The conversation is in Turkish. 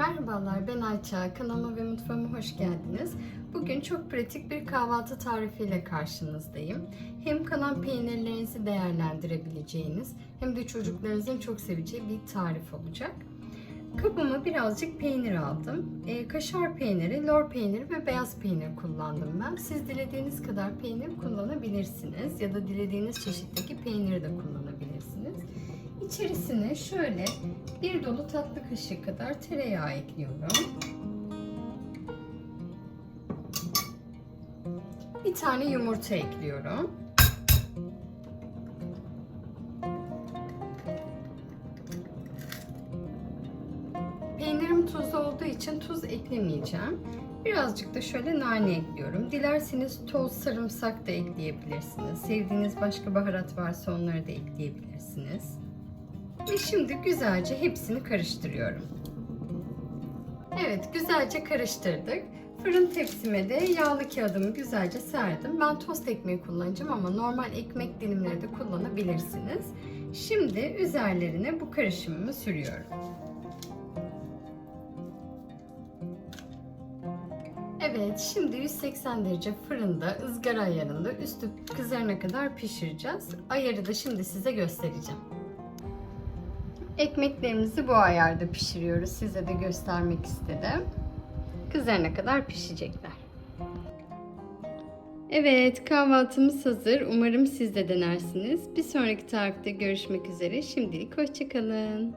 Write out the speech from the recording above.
Merhabalar ben Ayça. Kanalıma ve mutfağıma hoş geldiniz. Bugün çok pratik bir kahvaltı tarifiyle karşınızdayım. Hem kalan peynirlerinizi değerlendirebileceğiniz hem de çocuklarınızın çok seveceği bir tarif olacak. Kabıma birazcık peynir aldım. Ee, kaşar peyniri, lor peyniri ve beyaz peynir kullandım ben. Siz dilediğiniz kadar peynir kullanabilirsiniz ya da dilediğiniz çeşitteki peyniri de kullanabilirsiniz. İçerisine şöyle bir dolu tatlı kaşığı kadar tereyağı ekliyorum. Bir tane yumurta ekliyorum. Peynirim tuzlu olduğu için tuz eklemeyeceğim. Birazcık da şöyle nane ekliyorum. Dilerseniz toz sarımsak da ekleyebilirsiniz. Sevdiğiniz başka baharat varsa onları da ekleyebilirsiniz. Ve şimdi güzelce hepsini karıştırıyorum. Evet, güzelce karıştırdık. Fırın tepsime de yağlı kağıdımı güzelce serdim. Ben tost ekmeği kullanacağım ama normal ekmek dilimleri de kullanabilirsiniz. Şimdi üzerlerine bu karışımımı sürüyorum. Evet, şimdi 180 derece fırında ızgara ayarında üstü kızarana kadar pişireceğiz. Ayarı da şimdi size göstereceğim. Ekmeklerimizi bu ayarda pişiriyoruz. Size de göstermek istedim. Kızarana kadar pişecekler. Evet, kahvaltımız hazır. Umarım siz de denersiniz. Bir sonraki tarifte görüşmek üzere. Şimdilik hoşçakalın.